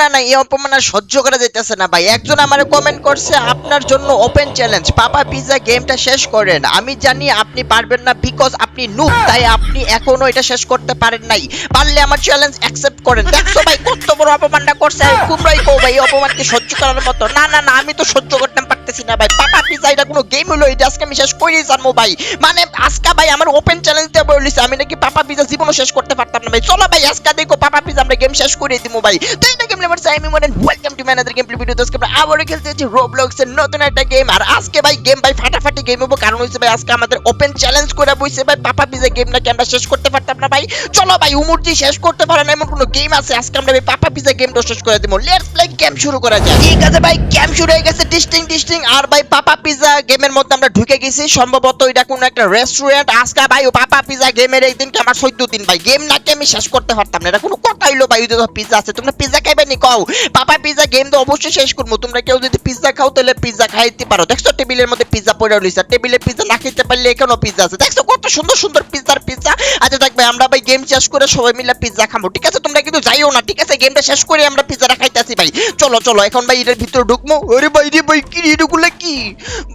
না না, এই অপমান আর সহ্য করা যাইতেছে না ভাই। একজন আমার কমেন্ট করছে, আপনার জন্য ওপেন চ্যালেঞ্জ পাপা পিজা গেমটা শেষ করেন। আমি জানি আপনি পারবেন না বিকজ আপনি নুব তাই আপনি এখনও এটা শেষ করতে পারেন নাই। পারলে আমার চ্যালেঞ্জ অ্যাকসেপ্ট করেন। দেখছ ভাই, কত বড় অপমানটা করছে। কুমড়াই কো ভাই অপমানকে সহ্য করার মতো। না না না, আমি তো সহ্য করতে পারতেছি না ভাই। পাপা পিজা এটা কোনো গেম হলো, এটা আজকে আমি শেষ করেই জানব ভাই। মানে আজকে ভাই আমার ওপেন চ্যালেঞ্জ দিয়ে বলিস আমি নাকি পাপা পিজা জীবনও শেষ করতে পারতাম না ভাই। চলো ভাই, আজকে দেখো পাপা পিজা আমরা গেম শেষ করে দিবো ভাই। তো এটা গেম লেভার সাইমি মডেন ওয়েলকাম টু ম্যানাদার গেম প্লে ভিডিও আজকে আমরা আবারও খেলতে যাচ্ছি রোবলক্স এর নতুন একটা গেম আর আজকে ভাই গেম ভাই ফাটাফাটি গেম হব, কারণ হইছে ভাই আজকে আমাদের ওপেন চ্যালেঞ্জ করে বইছে ভাই পাপা পিজা গেম নাকি আমরা শেষ করতে পারতাম না ভাই। চলো ভাই, উমুরজি শেষ করতে পারে না, এমন কোনো গেম আছে? আজকে আমরা ভাই পাপা পিজা গেমটা শেষ করে দিব লেটস প্লে গেম শুরু করা যাক। ঠিক আছে ভাই গেম শুরু হয়ে গেছে। ডিস্টিং ডিস্টিং আর ভাই পাপা পিজা গেমের মধ্যে আমরা ঢুকে গেছি। সম্ভবত এটা কোনো একটা রেস্টুরেন্ট আজকে ভাই ও পাপা পিজা গেমের এই দিনকে আমার চোদ্দ দিন ভাই। গেম নাকি আমি শেষ করতে পারতাম না। এটা কোনো কথা হইল ভাই যে পিজা আছে। তোমরা পিজা খাইবে নি? কও। পাপা পিজা গেম তো অবশ্যই শেষ করব। তোমরা কেউ যদি পিজা খাও, তাহলে পিজা খাইতে পারো। দেখছ, টেবিলের মধ্যে পিজা পড়ে রইছে। টেবিলে পিজা না খেতে পারলে এখানেও পিজা আছে। দেখছ, কত সুন্দর সুন্দর পিজার পিজা আচ্ছা ভাই, আমরা ভাই গেম শেষ করে সবাই মিলে পিজা খাব ঠিক আছে? তোমরা কিন্তু যাইও না, ঠিক আছে? গেমটা শেষ করে আমরা পিজাটা খাইতেছি ভাই। চলো চলো, এখন ভাই এটার ভিতরে ঢুকবো আরে ভাই রে ভাই, কি রে ঢুকলে কি?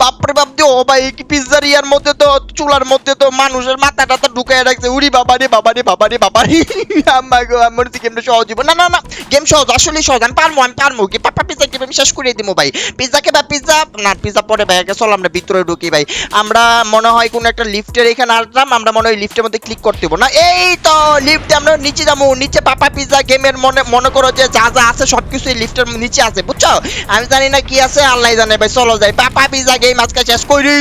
বাপরে বাপ দে ও ভাই, কি পিজ্জার ইয়ার মধ্যে তো, চুলার মধ্যে তো মানুষের মাথা টাথা ঢুকায় রাখছে। উরি বাবা রে বাবা রে বাবা রে বাবা রে। আমার তো গেমটা সহজ। না না না গেম সহজ আসলে সহজ। আমি পারব আমি পারব কি পাপা পিজ্জা গেম আমি শেষ করে দিবো ভাই। পিজ্জাকে বা পিজ্জা না পিজ্জা পরে ভাই চলো, আমরা ভিতরে ঢুকি ভাই। আমরা মনে হয় কোনো একটা লিফটের এখানে আসলাম, আমরা মনে হয় লিফটের মধ্যে ক্লিক করতে না। এই তো লিফটে আমরা নিচে যাব। নিচে পাপা পিজ্জা গেমের মনে মনে করো যে যা যা আছে সবকিছু এই লিফটের নিচে আছে, বুঝছ? আমি জানি না কি আছে, আল্লাহ জানে ভাই, চলো যাই। পাপা পিজ্জা গেম আজকে শেষ করি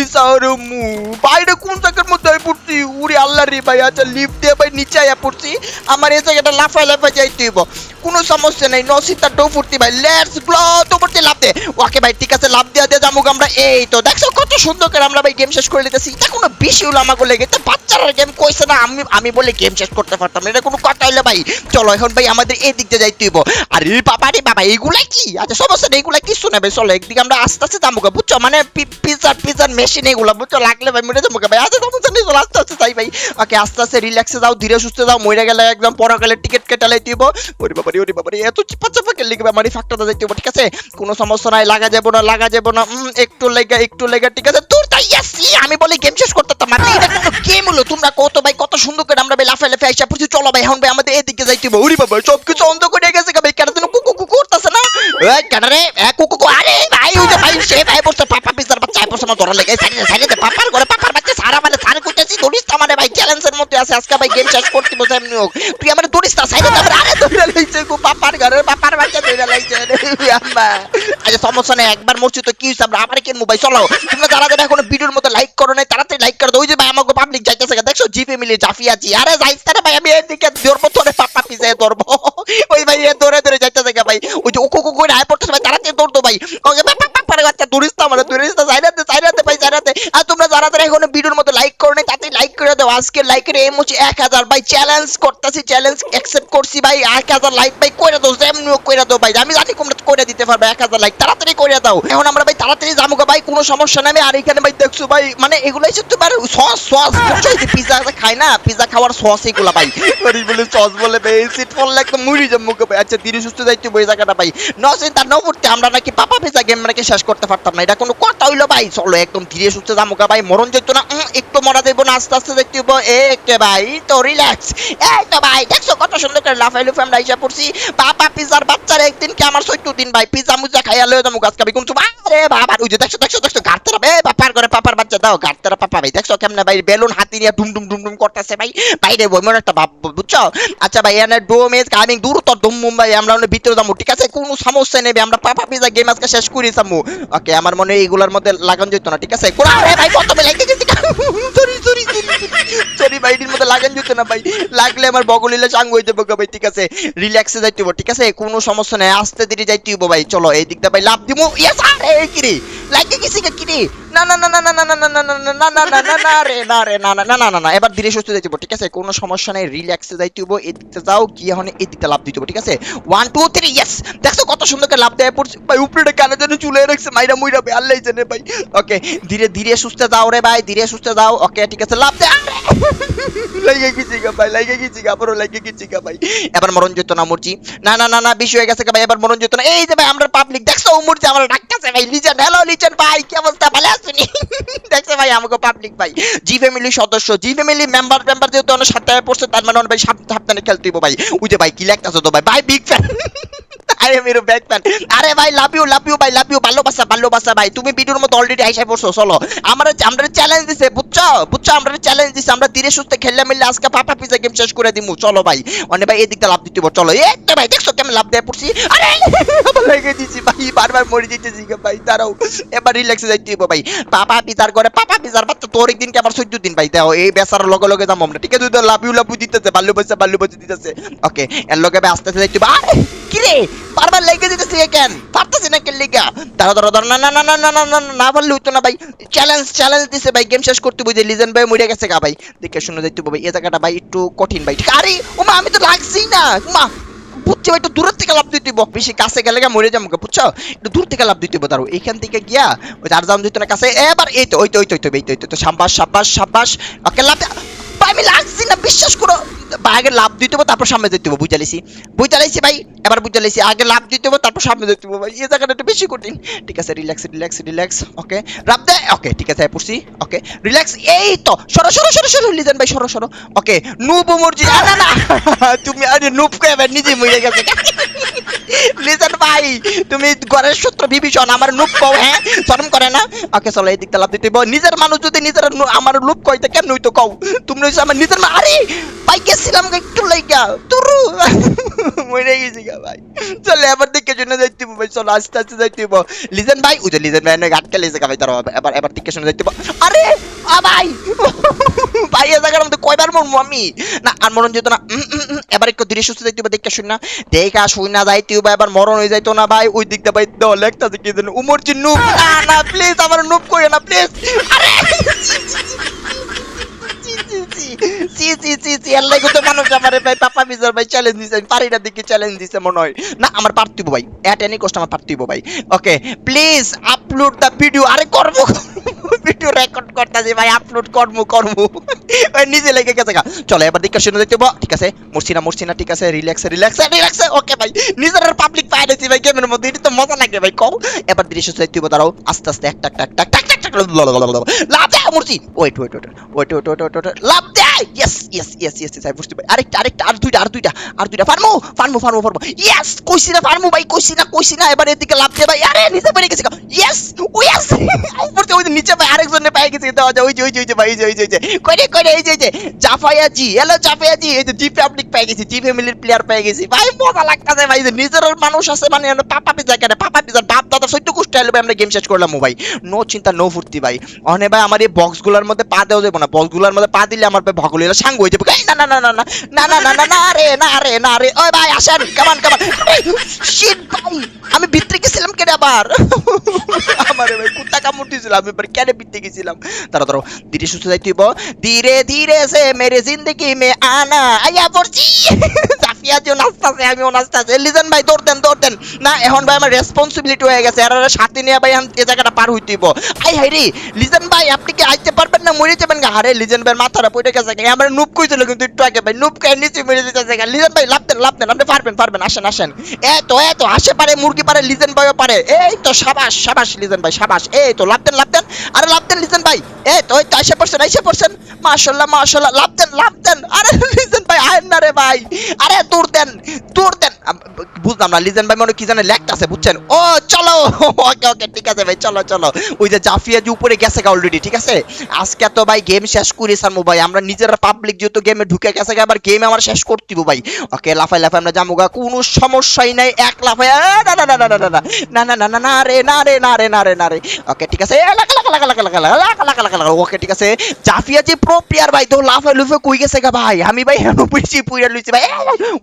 মু। বাইরে কোন জায়গার মধ্যে আই পড়ছি? উড়ি আল্লাহ রে ভাই আচ্ছা লিফট ভাই নিচে আয়া পড়ছি। আমার এই জায়গাটা লাফায় লাফায় যাইতে হইব। কোনো সমস্যা নেই নসিতা ডো ফুর্তি ভাই লেটস গ্লো তো পড়তে লাভ দে। ওকে ভাই, ঠিক আছে লাভ দিয়া দিয়ে যামুক আমরা। এই তো, দেখছ কত সুন্দর করে আমরা ভাই গেম শেষ করে নিতেছি এটা কোনো বেশি হলো আমাকে লেগে বাচ্চারা গেম কইছে না, আমি আমি বলে গেম শেষ করতে পারতাম এটা কোনো কথা হইল ভাই। চলো এখন ভাই আমাদের এই দিক দিয়ে যাইতে হইব। আরে বাবা রে বাবা এইগুলা কি? আচ্ছা সমস্যা নেই এগুলা কিছু না ভাই চলো একদিকে আমরা আস্তে আস্তে যাব বুঝছ? মানে পিজার পিজার মেশিন এগুলা বুঝছ? লাগলে ভাই মরে যাব ভাই। আচ্ছা সমস্যা নেই চলো আস্তে আস্তে যাই ভাই। ওকে আস্তে আস্তে রিল্যাক্সে যাও ধীরে সুস্থে যাও মরে গেলে একদম পরকালে টিকিট কেটে লাইতে হইব। ওরে বাবা রে ওরে বাবা রে এত চিপা চাপা কে লিখবে আমার এই ফাঁকটা যাইতে ঠিক আছে? কোনো সমস্যা নাই লাগা যাব না লাগা যাব না। একটু লেগা একটু লেগা ঠিক আছে? তোর তাই আসি আমি বলি গেম শেষ করতে পারতাম না এটা কোনো গেম হলো তোমরা কত ভাই কত সুন্দর করে আমরা ভাই লাফে লাফে আইসা পড়ছি। চলো ভাই, এখন ভাই আমাদের এদিকে যাইতে হবে। ওরে বাবা সব কিছু অন্ধ করে গেছে ভাই। কেন যেন কুকু কুকু করতেছে না? কেন রে? কুকু কুকু আরে ভাই, ওই যে ভাই, সে ভাই বসে, পাপা পিসার বাচ্চা বসে আমার ধরা লেগে সাইডে সাইডে পাপার ঘরে পাপার বাচ্চা, সারা মানে সারা করতেছি দড়িস তো মধ্যে আছে আজকে ভাই গেম শেষ করতে বসে এমনি হোক। তুই আমার দড়িস না সাইডে তারপরে আরে ধরে লইছে গো পাপার ঘরে পাপার বাচ্চা লইছে রে আম্মা। আচ্ছা সমস্যা নেই, একবার মরছি তো কি হইছে? আমরা আবার কিনবো ভাই চলো তোমরা যারা যারা এখনও ভিডিওর মধ্যে লাইক করো নাই, তাড়াতাড়ি লাইক করে দাও। ওই যে ভাই আমাকে পাবলিক যাইতেছে, দেখছ? জিপে মিলে জাফি আছি। আরে যাইস না ভাই, আমি এদিকে ধরবো, তোরে পাপা পিছায় ধরবো। ওই ভাই, এ ধরে ধরে যাইতেছে ভাই। ওই যে ওকো করে আয় পড়তেছে ভাই, তাড়াতাড়ি দৌড়তো ভাই। ওকে পাপা পাপার বাচ্চা, দৌড়িস না মানে দৌড়িস না সাইডাতে সাইডাতে ভাই সাইডাতে আর তোমরা যারা যারা এখনও ভিডিওর মধ্যে লাইক করো নাই, তাড়াতাড়ি লাইক করে দাও। আজকে লাইকের এম হচ্ছে এক হাজার। ভাই চ্যালেঞ্জ করতেছি চ্যালেঞ্জ অ্যাকসেপ্ট করছি ভাই। এক হাজার লাইক ভাই হোক করে দাও ভাই। আমি জানি তোমরা করে দিতে পারবে এক হাজার লাইক তাড়াতাড়ি করে দাও। এখন আমরা ভাই তাড়াতাড়ি যাব ভাই, কোনো সমস্যা নেই। আর এখানে ভাই দেখছ ভাই মানে হচ্ছে তোমার সস সস বুঝছ পিজা না পিজা খাওয়ার সস এগুলা ভাই। বলে সস বলে ভাই সিট একদম মুড়ি যাব ভাই। আচ্ছা সুস্থ বই জায়গাটা ভাই। আমরা নাকি পাপা পিজা গেম নাকি শেষ করতে পারতাম না। এটা কোনো কথা হইল ভাই। চলো একদম ধীরে সুস্থ যাব ভাই। মরণ যেত না একটু মরা দেবো না, আস্তে আস্তে দেখতে হইব। একে ভাই তো রিল্যাক্স এই তো ভাই দেখছ কত সুন্দর করে লাফাই লুফে আমরা আইসা পড়ছি পাপা পিজার বাচ্চার একদিন কি আমার চৈত্র দিন ভাই পিজা মুজা খাইয়া লয়ে যাব গাছ খাবি কোন আরে বাবা ওই যে দেখছ দেখছ দেখছ গাড়তারা বে পাপার করে পাপার বাচ্চা দাও গাড়তারা পাপা ভাই দেখছ কেমনে ভাই বেলুন হাতি নিয়ে ডুম ডুম ডুম ডুম করতেছে ভাই বাইরে বই মনে একটা ভাব বুঝছ আচ্ছা ভাই এনে ডোম ইজ কামিং দূর তো ডুম মুম্বাই আমরা ওখানে ভিতরে যাব ঠিক আছে কোনো সমস্যা নেবে আমরা পাপা পিজা গেম আজকে শেষ করি সামু ওকে আমার মনে হয় এইগুলোর মধ্যে লাগান যেত না ঠিক আছে কোন আরে ভাই কত বেলা গেছি সরি সরি সরি ভাই এটির মধ্যে লাগান যেত না ভাই লাগলে আমার বগলিলে চাঙ্গ হইতে বগা ভাই ঠিক আছে রিল্যাক্সে যাইতে হইব ঠিক আছে কোনো সমস্যা নাই আস্তে ধীরে যাইতে হইব ভাই চলো এই দিকটা ভাই লাভ দিমু ইয়েস আরে কিরে লাগে গেছি কিরে না না না না না না না না না না না না না না না রে না রে না না না না না না এবার ধীরে সুস্থে যাইতে হইব ঠিক আছে কোনো সমস্যা নাই রিল্যাক্সে যাইতে হইব এই দিকটা যাও গিয়ে এখন এই দিকটা লাভ দিতে হইব ঠিক আছে ওয়ান টু থ্রি ইয়েস দেখছ কত সুন্দর করে লাভ দেয় পড়ছে ভাই উপরে কানে যেন চুলে রাখছে মাইরা মুইরা ভাই আল্লাহ জানে ভাই ওকে ধীরে ধীরে সুস্থ যাও রে ভাই ধীরে সুস্থ যাও ওকে ঠিক আছে লাভ দে ভাই দেখছ ভাই আমাকে পাবলিক ভাই। জি সদস্য জি ফ্যামিলি মেম্বার যেহেতু পড়ছে, তার মানে খেলতে ভাই। যে, ভাই, কি ভাই? ভাই বিগ ফ্যান আরে মেরো ব্যাক ফ্যান আরে ভাই লাভ ইউ লাভ ইউ ভাই লাভ ইউ ভালোবাসা ভালোবাসা, ভাই। তুমি ভিডিওর মতো অলরেডি পড়ছো, চলো। আমরা আমরা চ্যালেঞ্জ দিছে, বুঝছ? বুঝছ? আমরা চ্যালেঞ্জ দিছে। আমরা ধীরে সুস্থে মিললে আজকে পাপা পিজা গেম শেষ করে দিমু। চলো ভাই। অনেক ভাই, এদিকটা লাভ দিতে চলো। ভাই, দেখছ কেমন লাভ দেয় পড়ছি? আরে লেগে দিছি ভাই। বারবার মরে যেতেছি ভাই, দাঁড়াও। এবার রিল্যাক্সে যাইতে ভাই। পাপা পিজার করে পাপা পিজার বাচ্চা, তোর একদিন কি আবার চোদ্দ দিন ভাই? দাও, এই বেচার লগে লগে যাব আমরা। ঠিক আছে লাভ ইউ লাভ ইউ দিতেছে। বাল্য বসে বাল্য বসে দিতেছে। ওকে এর লগে আস্তে আস্তে যাইতে বারবার লেগে দিতেছি কেন পারতেছি না কেন লেগা দাঁড়া দাঁড়া দাঁড়া না না না না না না না না পারলে হইতো না ভাই। চ্যালেঞ্জ চ্যালেঞ্জ দিছে ভাই গেম শেষ করতে বুঝে লিজেন ভাই মরে গেছে গা ভাই। দেখে শুনে যাইতে ভাই এই জায়গাটা ভাই একটু কঠিন ভাই। আরে ওমা আমি তো লাগছি না। মা বুঝছি ভাই, একটু দূরের থেকে লাভ দিতে। বেশি কাছে গেলে গা মরে যাব বুঝছ? একটু দূর থেকে লাভ দিতে দাঁড়ো এইখান থেকে গিয়া ওই যার জাম দিত না কাছে। এবার এই তো, ওই তো ওই তো, ওই এই তো তো সাব্বাস সাব্বাস সাব্বাস। ওকে লাভ আমি লাগছি না, বিশ্বাস করো। আগে লাভ দিতে হব, তারপর সামনে যেতে হব, বুঝা লাইছি। ভাই, এবার বুঝা আগে লাভ দিতে হব, তারপর সামনে যেতে হব। ভাই এই জায়গাটা একটু বেশি কঠিন। ঠিক আছে রিল্যাক্স রিল্যাক্স রিল্যাক্স ওকে লাভ দে ওকে ঠিক আছে পড়ছি ওকে রিল্যাক্স এই তো, সরো সরো সরো সরো, লিজেন ভাই, সরো সরো ওকে নুব মুরজি, না না তুমি আরে নুব কে এবার নিজে মরে গেছে। লিজেন ভাই, তুমি ঘরের সূত্র বিভীষণ, আমার নুব কও হ্যাঁ? শরম করে না? ওকে চলো এই দিকটা লাভ দিতে হইবো। নিজের মানুষ যদি নিজের আমার লুপ কইতে কেন হইতো কও? তুমি হইছো আমার নিজের মা- আরে, ভাই, গেছিলাম একটু লাইগা। তুরু মরে গেছি গা, ভাই। চলে, এবার দিকে জন্য যাইতে ভাই, চলো, আস্তে আস্তে যাইতে লিজেন, ভাই, ওই লিজেন ভাই লেজে গা, ভাই তারা এবার এবার দিকে শুনে যাইতে আরে, আ, ভাই। ভাই, এ জায়গার মধ্যে কয়বার মরমু আমি? না, আর মরণ যেত না। এবার একটু ধীরে সুস্থ যাইতে দেখে শুন না। দেখা শুই না যাইতে এবার মরণ হয়ে যাইতো না, ভাই। ওই দিকটা, ভাই দেওয়া লেখতাছে কি যেন, উমর নুব না না প্লিজ আমার নুব করে না প্লিজ আরে! প্লিজ আপলোড দা ভিডিও নিজে লেগে গেছে চলো এবার শুনে দেখতে ঠিক আছে মরছি না ঠিক আছে রিল্যাক্সে রিল্যাক্সে রিল্যাক্সে ওকে ভাই নিজের পাবলিক পায় ভাই গেমের মধ্যে এটা তো মজা লাগে ভাই কও এবার দৃশ্য দেখতে দাঁড়াও আস্তে আস্তে এক লাভ দেয়। Yes yes yes yes yes বুঝতে পারি। আরেকটা আরেকটা, আর দুইটা আর দুইটা আর দুইটা। ফার্মু ফার্মু ফার্মু ফার্মু। ইয়েস কইছি না ফার্মু ভাই, কইছি না কইছি না। এবার এদিকে লাভ দে ভাই। আরে, নিচে পড়ে গেছে ইয়েস ও ইয়েস উপরে ওই নিচে ভাই আরেকজনে পাই গেছে। যায় ওই যে ওই যে ওই যে ভাই ওই যে ওই যে কইরে কইরে এই যে এই যে জাফায়া জি। হ্যালো জাফায়া জি। এই যে জি পাবলিক পেয়ে গেছি জি ফ্যামিলির প্লেয়ার পেয়ে গেছি। ভাই, মজা লাগতাছে ভাই। যে নিজের মানুষ আছে মানে পাপা পিজা কেন, পাপা পিজা বাপ দাদা সত্য কুষ্ট হলো ভাই। আমরা গেম শেষ করলাম ভাই। নো চিন্তা নো ফুর্তি ভাই। অনে ভাই, আমার এই বক্সগুলোর মধ্যে পা দেওয়া যাবে না। বক্সগুলোর মধ্যে পা দিলে আমার ভাই ভগলিরা সাঙ্গ হয়ে যাবে। না না না না না না না না না না রে না রে না রে। ওই ভাই, আসেন কামান কামান শিট ভাই, আমি ভিতরে গেছিলাম কেন আবার? আমারে ভাই কুত্তা কামড় দিয়েছিলাম আমি এবার কেন ভিতরে গেছিলাম? তারা ধরো ধীরে সুস্থ যাইতে হইব। ধীরে ধীরে সে মেরে জিন্দগি মে আনা। আইয়া পড়ছি। জাফিয়া যে নাচতাছে, আমিও নাচতাছে। লিজেন ভাই দৌড় দেন দৌড় দেন না, এখন ভাই আমার রেসপন্সিবিলিটি হয়ে গেছে। আর সাথে নিয়ে ভাই এই জায়গাটা পার হইতে হইব। আই হাই রে, লিজেন ভাই, আপনি কি আইতে না মরে যাবেন গা। আরে লিজেন ভাই মাথাটা পড়ে গেছে। আমার নুপ কইছিল কিন্তু একটু আগে ভাই নুপ কাই নিচে মেরে দিতেছে গা। লিজেন ভাই লাভ দেন আপনি পারবেন পারবেন, আসেন আসেন। এ তো এ তো আসে পারে মুরগি পারে, লিজেন ভাইও পারে। এই তো সাবাস সাবাস, লিজেন ভাই, সাবাস। এই তো লাভ দেন আরে লাভ দেন, লিজেন ভাই। এই তো ওই তো আইসা পড়ছেন আইসা পড়ছেন। লাভ দেন লাভ দেন। আরে লিজেন ভাই, আয়েন না রে ভাই। আরে দূর দেন দূর দেন। বুঝলাম না, লিজেন ভাই মনে কি জানে লেখতাছে বুঝছেন? ও, চলো। ওকে ওকে, ঠিক আছে ভাই, চলো চলো। ওই যে জাফিয়া যে উপরে গেছে গা অলরেডি ঠিক আছে? আজকে তো ভাই গেম শেষ করি সারমু ভাই আমরা নিজেরা পাবলিক যেহেতু গেমে ঢুকে গেছে আবার গেম আমার শেষ করতিব ভাই ওকে লাফাই লাফাই আমরা যাব গা কোনো সমস্যাই নাই এক লাফাই না না না না না না না না না না না না রে না রে না রে না রে না রে ওকে ঠিক আছে ওকে ঠিক আছে জাফিয়া যে প্রো প্লেয়ার ভাই তো লাফাই লুফে কই গেছে গা ভাই আমি ভাই হেন পিছি পুইরা লুইছি ভাই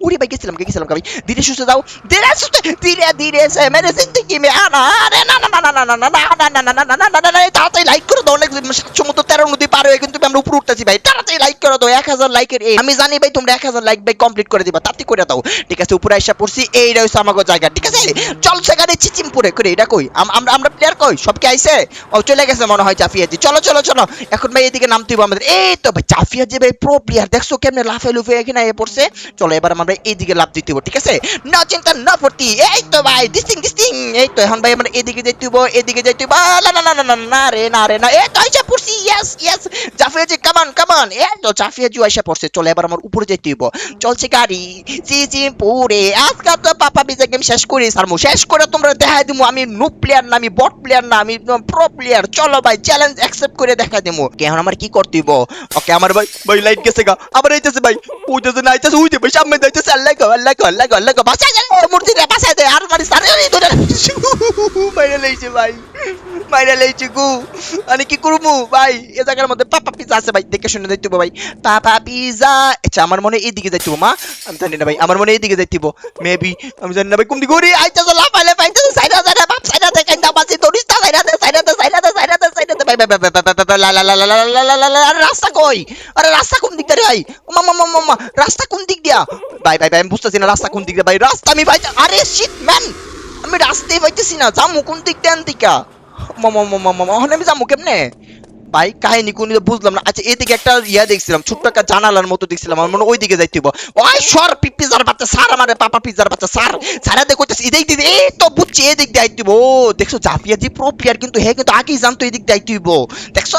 উড়ি ভাই গেছিলাম গেছিলাম ভাই ধীরে সুস্থে যাও ধীরে সুস্থে ধীরে ধীরে সে মেরে জিন্দগি মে আনা আরে না না না না না না না না না না না না না না না না তাড়াতাড়ি লাইক করে দাও অনেক সাতশো মতো তেরো নদী পার হয়ে কিন্তু আমরা উপরে উঠতেছি ভাই। তাড়াতাড়ি লাইক করে দাও এক হাজার লাইকের আমি জানি ভাই, তোমরা এক হাজার লাইক ভাই কমপ্লিট করে দিবা, তাতে করে দাও। ঠিক আছে, উপরে এসে পড়ছি, এইটা হচ্ছে আমাকে জায়গা। ঠিক আছে? চল সেখানে চিচিম পরে করে, এটা কই? আমরা আমরা প্লেয়ার কই? সব কি আইছে? ও চলে গেছে মনে হয় জাফিয়াজি চলো চলো চলো। এখন ভাই এদিকে নামতে হবে আমাদের। এই তো ভাই জাফিয়াজি ভাই প্রো প্লেয়ার দেখছ কেমনে লাফে লুফে এখানে এ পড়ছে? চলো, এবার আমরা এইদিকে লাভ দিতে ঠিক আছে? না চিন্তা, না ফুর্তি। এই তো ভাই দিস্তিং দিস্তিং এই তো, এখন ভাই আমরা এদিকে যাইতে হইব, এদিকে যাইতে হইব। না না না না না রে না রে, না। এই তো আইসা পড়ছি ইয়েস ইয়েস জাফিয়াজি কামান কামান এই তো জাফিয়াজি আইসা পড়ছে। চলো, এবার আমার উপরে যাইতে হইব। চলছে গাড়ি। চিচি পুরে। আজকাল তো পাপা বিজা গেম শেষ করি সারমু শেষ করে তোমরা দেখাই দিমু। আমি নো প্লেয়ার না, আমি বট প্লেয়ার না, আমি প্রো প্লেয়ার চলো ভাই চ্যালেঞ্জ অ্যাকসেপ্ট করে দেখা দিমু। এখন আমার কি করতে হইব? ওকে, আমার ভাই ভাই লাইট গেছে গা। আবার আইতেছে ভাই। উইতেছে, না আইতেছে, উইতে ভাই। সামনে যাইতেছে আল্লাহ গো আল্লাহ গো আল্লাহ গো আল্লাহ গো বাঁচাই যায় মূর্তি রে, বাঁচাই দে। আর মারি সারে ধরে বাইরে লইছে ভাই। বাইরে লইছে গু। আমি কি করব? ভাই এই জায়গার মধ্যে পাপা পিজা আছে ভাই দেখে শুনে দেখতে ভাই পাপা পিজা আচ্ছা আমার মনে এইদিকে যাইতে মা আমি জানি না ভাই আমার মনে এইদিকে যাইতে মেবি আমি জানি না ভাই কোন দিকে ওরে আইতা যা লাফাইলে পাইতা সাইডা সাইডা বাপ সাইডা দে কাইন্দা বাসি দড়িস্তা সাইডা দে সাইডা দে সাইডা দে সাইডা দে সাইডা দে ভাই ভাই ভাই ভাই লা লা লা লা লা লা লা লা রাস্তা কই আরে রাস্তা কোন দিক দিয়ে ভাই মা মা মা মা রাস্তা কোন দিক দিয়া ভাই ভাই ভাই আমি বুঝতেছি না রাস্তা কোন দিক দিয়া ভাই রাস্তা আমি ভাই আরে শিট ম্যান আমি রাস্তায় পাইতেছি না জামু কোন দিক দেন দিকা মা মা মা মা ওখানে আমি জামু কেমনে ভাই কাহিনী কোন বুঝলাম না আচ্ছা এদিকে একটা ইয়া দেখছিলাম ছোট্ট একটা জানালার মতো দেখছিলাম আমার মনে হয় ওইদিকে যাইতে হইব ওই সর পিজার বাচ্চা সার আমারে পাপা পিজার বাচ্চা সার সারা দেখো এদিক দিয়ে এই তো বুঝছি এদিক দিয়ে আইতে হইব। দেখছ জাফিয়া জি প্রো প্লেয়ার কিন্তু হে কিন্তু আগেই জানতো এদিক দিয়ে আইতে হইব দেখছ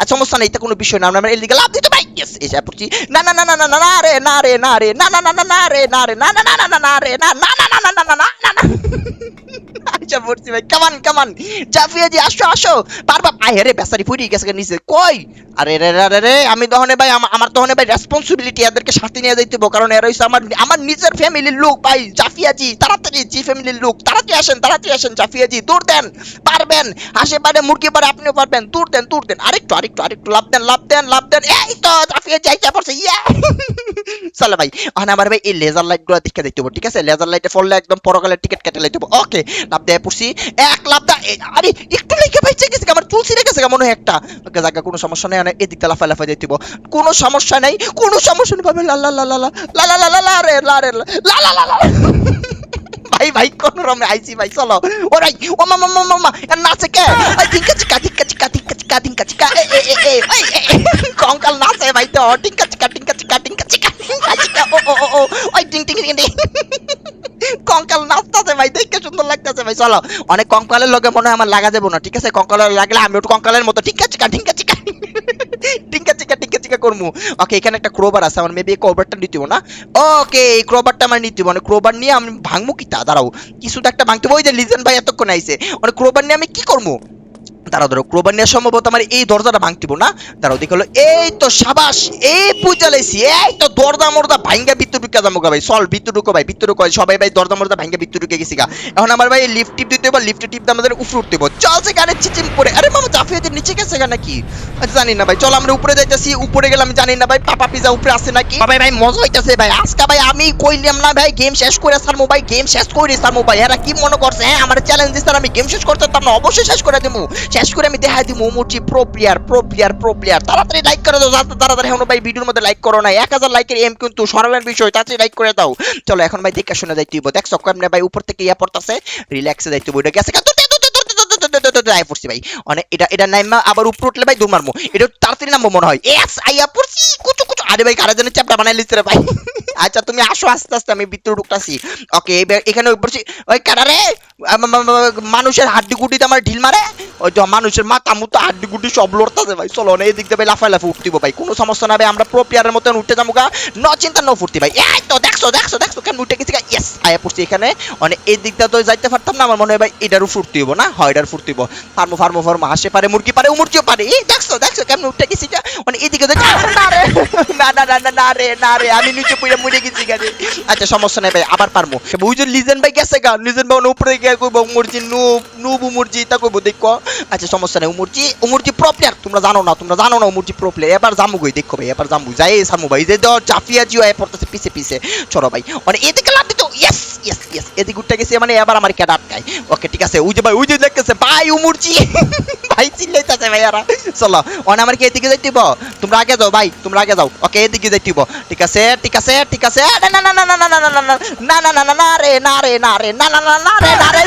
আচ্ছা সমস্যা নেই এটা কোনো বিষয় না আমরা এদিকে লাভ দিতে ভাই ইয়েস এসে পড়ছি না না না না না না না রে না রে না রে না না না না না রে না রে না না না না না না রে না না না না না না না না না আচ্ছা পড়ছি ভাই। কামান কামান জাফিয়া জি, আসো আসো। পারবা আই রে বেসারি ফুরি গেছে নিচে। কই? আরে রে রে রে আমি তখন ভাই আমার তখন ভাই রেসপন্সিবিলিটি এদেরকে সাথে নিয়ে যাইতে কারণ এরা আমার আমার নিজের ফ্যামিলির লোক ভাই, জাফিয়া জি, তাড়াতাড়ি জি ফ্যামিলির লোক। তাড়াতাড়ি আসেন তাড়াতাড়ি আসেন, জাফিয়া জি, দূর দেন। পারবেন। হাসে পারে মুরগি পারে আপনিও পারবেন। দূর দেন দূর দেন। আরেকটু আরেকটু আরেকটু। লাভ দেন লাভ দেন লাভ দেন। এই তো, জাফিয়া জি, আইসা পড়ছে। ইয়া! চলো ভাই আমার ভাই এই লেজার লাইটগুলো দেখে দেখতে হব, ঠিক আছে? লেজার লাইটে ফললে একদম পরকালের টিকিট কেটে লাইতে ওকে লাভ দেয় পড়ছি এক লাভ আরে একটু লেগে ভাই চেয়ে আমার তুলসি রেখেছে মনে হয় একটা জায়গা কোনো সমস্যা নেই এদিকটা লাফা লাফা যাইতে হব কোনো সমস্যা নেই কোনো সমস্যা নেই ভাবে লা লা লা লা লা রে লা রে লা লা লা লা ভাই ভাই কোন রমে আইছি ভাই চলো ওরাই ও মামা মামা মামা এর নাচে কে টিঙ্কা চিকা টিঙ্কা চিকা টিঙ্কা চিকা টিঙ্কা চিকা এ এ এ এ কঙ্কাল নাচে ভাই তো টিঙ্কা চিকা টিঙ্কা চিকা টিঙ্কা চিকা ও ও ও ও ওই টিং টিং টিং টিং কঙ্কাল নাচতেছে ভাই দেখতে সুন্দর লাগতেছে ভাই, চলো। অনেক কঙ্কালের লগে মনে হয় আমার লাগা যাব না, ঠিক আছে? কঙ্কালের লাগলে আমি একটু কঙ্কালের মতো টিঙ্কা চিকা টিঙ্কা চিকা। টিঙ্কা চিকা টিঙ্কা চিকা করমু। ওকে এখানে একটা ক্রোবার আছে, আমার মেবি ক্রোবারটা নিতে না। ওকে এই ক্রোবারটা আমার নিতে মানে ক্রোবার নিয়ে আমি ভাঙবো কি তা? দাঁড়াও কিছু তো একটা ভাঙতে। ওই যে লিজেন ভাই এতক্ষণ আইছে। মানে ক্রোবার নিয়ে আমি কি করব দাঁড়াও দাঁড়াও ক্রোবার নিয়ে সম্ভবত আমার এই দরজাটা ভাঙতিব না? দাঁড়াও দেখো এই তো সাবাস এই পূজা লাইছি এই তো দরজা মরদা ভাঙ্গা ভিতর ঢুকে যাব ভাই চল ভিতর ঢুকো ভাই ভিতর ঢুকো সবাই ভাই দরজা মরদা ভাঙ্গা ভিতর ঢুকে গেছি গা। এখন আমার ভাই লিফট টিপ দিতে হবে লিফট টিপ আমাদের উপরে উঠতে হবে চলছে গাড়ি চিচিম করে আরে মামা জাফিয়াদের নিচে গেছে গা নাকি? আচ্ছা, জানি না ভাই চল আমরা উপরে যাইতেছি উপরে গেলে আমি জানি না ভাই পাপা পিজা উপরে আছে নাকি? ভাই ভাই মজা হইতাছে ভাই আজকে ভাই আমি কইলাম না ভাই গেম শেষ করে সারমু ভাই গেম শেষ করে সারমু ভাই এরা কি মনে করছে? হ্যাঁ আমার চ্যালেঞ্জ দিছে আমি গেম শেষ করতে পারতাম না অবশ্যই শেষ করে দেবো। শেষ করে আমি দেখাই দিব মোমোচি pro player pro player pro player তাড়াতাড়ি লাইক করে দাও তাড়াতাড়ি এখন ভাই ভিডিওর মধ্যে লাইক করো না এক হাজার লাইকের এম কিন্তু সরালের বিষয় তাড়াতাড়ি লাইক করে দাও চলো এখন ভাই দেখে শুনে যাইতে দেখ দেখছ কেমনে ভাই উপর থেকে ইয়া পড়তাছে রিল্যাক্সে যাইতে বইটা গেছে আই পড়ছি ভাই অনেক এটা এটা নাইমা আবার উপর উঠলে ভাই দৌড় এটা তাড়াতাড়ি নামবো মনে হয় এস আইয়া পড়ছি কুচু আরে ভাই, কারা জানে চ্যাপটা বানাই লিখছে রে ভাই? আচ্ছা তুমি আসো, আস্তে আস্তে, আমি ভিতরে ঢুকতাছি। ওকে এখানে পড়ছি ওই কারা রে? মানুষের হাড্ডি গুটিতে আমার ঢিল মারে? ওই তো মানুষের মাথা মুতো হাড্ডি গুটি সব লড়তাছে ভাই। চলো না এদিক দিয়ে ভাই লাফাই লাফা উঠতিব ভাই। কোনো সমস্যা না ভাই, আমরা প্রো প্লেয়ারের মতন উঠতে যাব গা। ন চিন্তা, ন ফুর্তি ভাই। এই তো, দেখছ দেখছ দেখছ কেন উঠে গেছি ইয়েস আয়া পড়ছি এখানে। মানে এই দিকটা তো যাইতে পারতাম না, আমার মনে হয় ভাই, এটারও ফুর্তি হইব না? হয় এটার ফুর্তি হইব। ফার্মো ফার্মো ফার্মো হাসে পারে, মুরগি পারে মুরগিও পারে। এই, দেখছ দেখছ, কেমন উঠে গেছি মানে এদিকে তো না না না না না না রে না রে, আমি নিচে পড়ে মরে গেছি গাড়ি আচ্ছা সমস্যা নাই ভাই, আবার পারমো। ওই যে লিজেন ভাই গেছে গা, লিজেন ভাই উপরে গিয়ে কইব, উমরজি, নুব নুব, উমরজি তা কইব, দেখো। আচ্ছা সমস্যা নেই, উমরজি উমরজি প্রো প্লেয়ার তোমরা জানো না, তোমরা জানো না উমরজি প্রো প্লেয়ার এবার জামু গই দেখো ভাই, এবার জামু যাই, সামু ভাই, যে দাও চাফিয়া জিও এ পড়তেছে পিছে পিছে। চলো ভাই মানে এদিকে লাভ দিত ইয়েস ইয়েস ইয়েস এদিকে উঠতে গেছে মানে এবার আমার কেডা আটকায়। ওকে, ঠিক আছে, ওই ভাই, ওই যে দেখতেছে, ভাই, উমরজি ভাই চিল্লাইতেছে ভাই চলো, অন আমার কি এদিকে যাইতে তোমরা আগে যাও ভাই, তোমরা আগে যাও। ওকে এদিকে যাইতে হইব। ঠিক আছে ঠিক আছে ঠিক আছে না না না না না না না না না না না না না রে না রে না রে না না না না রে না রে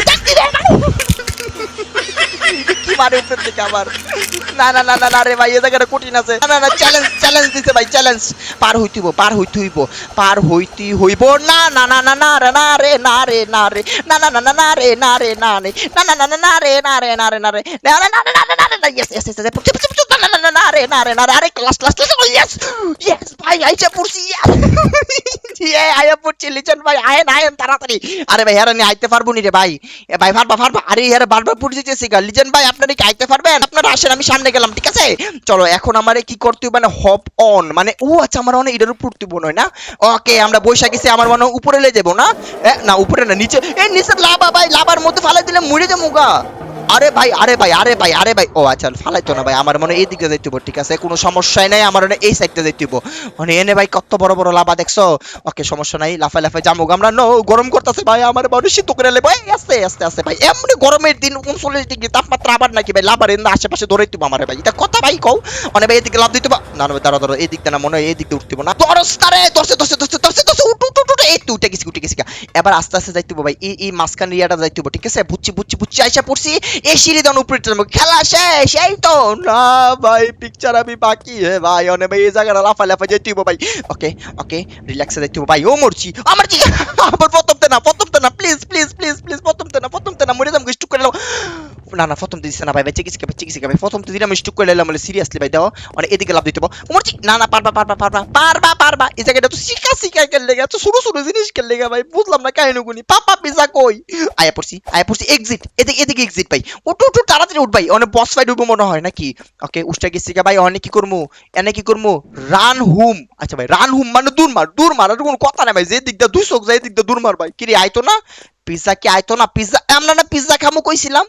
মানে উপর থেকে আবার না না না না না রে ভাই এ জায়গাটা কঠিন আছে না না চ্যালেঞ্জ চ্যালেঞ্জ দিছে ভাই চ্যালেঞ্জ পার হইতে হইব পার হইতে হইব পার হইতে হইব না না না না না রে না রে না রে না রে না না না না না রে না রে না রে না না না না না রে না রে না রে না রে না না না না না না না ইয়েস ইয়েস ইয়েস না না না না রে না রে না রে আরে class class class yes yes ভাই আইছে পড়ছি ইয়ে আয়া পড়ছি লিচন ভাই আয়েন আয়েন তাড়াতাড়ি আরে ভাই হ্যাঁ আইতে পারব নি রে ভাই ভাই ফাটবা ফাটবা আরে হ্যাঁ বারবার পড়ে যেতেছি গা লিচন ভাই আপনারা কি আইতে পারবেন? আপনারা আসেন আমি সামনে গেলাম ঠিক আছে? চলো এখন আমার কি করতে হবে? মানে হপ অন মানে ও আচ্ছা আমার মনে এটার উপর উঠতে হয় না? ওকে আমরা বৈশা গেছি আমার মনে উপরে লে যাব না? এ, না উপরে না নিচে এই নিচে লাভা ভাই লাভার মধ্যে ফালাই দিলে মরে যাব গা। আরে ভাই আরে ভাই আরে ভাই আরে ভাই। ও আচ্ছা ফালাইতো না ভাই আমার মনে এই দিকে যাইতে ঠিক আছে? কোনো সমস্যাই নাই আমার মনে এই সাইডটা যাইতে। মানে এনে ভাই কত বড় বড় লাভা দেখছ? ওকে সমস্যা নাই লাফাই লাফাই জামুক আমরা নো গরম করতেছে ভাই আমার বড় শীত করে এই আস্তে আস্তে আস্তে ভাই এমনি গরমের দিন উনচল্লিশ ডিগ্রি তাপমাত্রা আবার নাকি ভাই লাভার এনে আশেপাশে ধরে দিব আমার ভাই। এটা কথা ভাই কও। মানে ভাই এদিকে লাভ দিতে না না ভাই, দাঁড়া দাঁড়া এই দিকটা না মনে হয় এই দিকটা উঠতে না। দরস্তারে দশে দশে দশে দশে উঠ উঠ উঠ এই তো উঠে গেছি উঠে গেছি এবার আস্তে আস্তে যাইতে ভাই। এই এই মাঝখান এরিয়াটা যাইতে ঠিক আছে? বুঝছি বুঝছি বুঝছি, আইসা পড়ছি। এই সিঁড়ি দান উপরে খেলা শেষ, এই তো। না ভাই পিকচার আমি বাকি হে ভাই, অনে ভাই, এই জায়গাটা লাফা লাফা যাইতে ভাই। ওকে ওকে রিল্যাক্সে যাইতে ভাই। ও মরছি। আমারছি আবার প্রথমতে না প্রথমতে না। প্লিজ প্লিজ প্লিজ প্লিজ প্রথমতে না প্রথমতে না। মরে যাম স্টুক করে নাও। না না, প্রথম দিছে না ভাই ভাই, চিকিৎসা ভাই চিকিৎসা ভাই, প্রথম দিন আমি স্টুক করে নিলাম বলে সিরিয়াসলি ভাই দাও মানে এদিকে লাভ দিতে মরছি, না না, পারবা পারবা পারবা পারবা পারবা, এই জায়গাটা তো শিখা শিখা কেন লেগে, এত ছোট ছোট জিনিস কেন লেগে ভাই, বুঝলাম না কাহিনী গুনি, পাপা পিজা কই? আয়া পড়ছি আয়া পড়ছি এক্সিট এদিকে এদিকে এক্সিট ভাই, উঠু উঠু তাড়াতাড়ি উঠ ভাই, অনেক বস ফাইট উঠবো মনে হয় নাকি? ওকে, উষ্টা গেছি গা ভাই, অনেক কি করব এনে কি করব রান হুম আচ্ছা ভাই রান হুম মানে দূর মার দূর মার, আর কোনো কথা নাই ভাই যে দিকটা দুই চোখ যায় দিকটা দূর মার ভাই, কিরে আইতো না পিজ্জা কি আইতো না? পিজ্জা আমরা না পিজ্জা খামু কইছিলাম।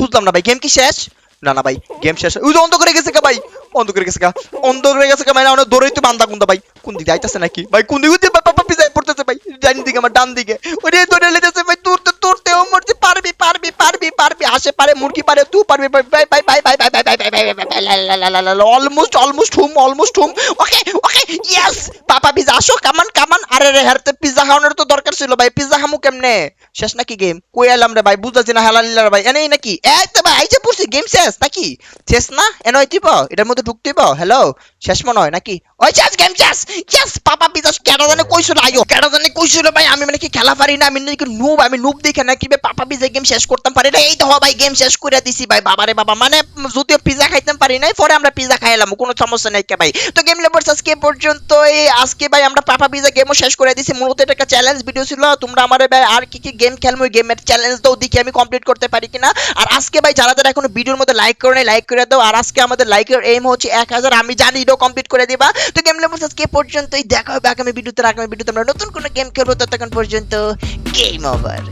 বুঝলাম না ভাই গেম কি শেষ? না না ভাই গেম শেষ। ওই অন্ধ করে গেছে কে ভাই? অন্ধ করে গেছে গা অন্ধ করে গেছে গা মানে অনেক দৌড়াই তো বান্দা কুন্দা ভাই কোন দিকে নাকি ভাই কোন দিকে পাপা পিজ্জা পড়তেছে ভাই ডান দিকে আমার ডান দিকে ওরে দৌড়ে লেতেছে ভাই তোরতে তোরতে ও মরছে পারবি পারবি পারবি পারবি আসে পারে মুরগি পারে তুই পারবি ভাই ভাই ভাই ভাই ভাই ভাই ভাই ভাই ভাই ভাই ভাই almost almost hmm almost hmm okay okay yes papa pizza আসো কামান কামান আরে রে হারতে পিজ্জা খাওয়ানোর তো দরকার ছিল ভাই পিজ্জা খামু কেমনে শেষ নাকি গেম কই এলাম রে ভাই বুঝাচ্ছি না হেলান লিলার ভাই এনেই নাকি এই তো ভাই আইছে পড়ছি গেম শেষ নাকি শেষ না এনে হইতিব এটার মধ্যে ঢুকতেই পাও? হ্যালো শেষ মনে হয় নাকি? ওই শেষ গেম শেষ ইয়েস পাপা পিজ্জা কেন জানে কইছিল আইও কেন জানে কইছিল ভাই, আমি মানে কি খেলা পারি না, আমি নাকি নুব আমি নুব দেখে নাকি পাপা পিজ্জা গেম শেষ করতাম, পারি না। এই তো ভাই গেম শেষ করে দিছি ভাই, বাবারে বাবা মানে যদিও পিজ্জা খাইতাম, পারি নাই, পরে আমরা পিজ্জা খাইলাম কোনো সমস্যা নাই কে ভাই। তো গেম লেবার্স আজকে পর্যন্ত এই আজকে ভাই আমরা পাপা পিজ্জা গেমও শেষ করে দিছি, মূলত এটা একটা চ্যালেঞ্জ ভিডিও ছিল, তোমরা আমার ভাই আর কি কি গেম খেলব গেমের চ্যালেঞ্জ দাও, দেখি আমি কমপ্লিট করতে পারি কিনা। আর আজকে ভাই, যারা যারা এখনও ভিডিওর মধ্যে লাইক করে নাই লাইক করে দাও, আর আজকে আমাদের লাইকের এম হচ্ছে এক হাজার, আমি জানি এটাও কমপ্লিট করে দিবা। তো গেম লেভেল আজকে পর্যন্তই। দেখা হবে আগামী ভিডিওতে আগামী ভিডিওতে আমরা নতুন কোনো গেম খেলব। ততক্ষণ পর্যন্ত গেম ওভার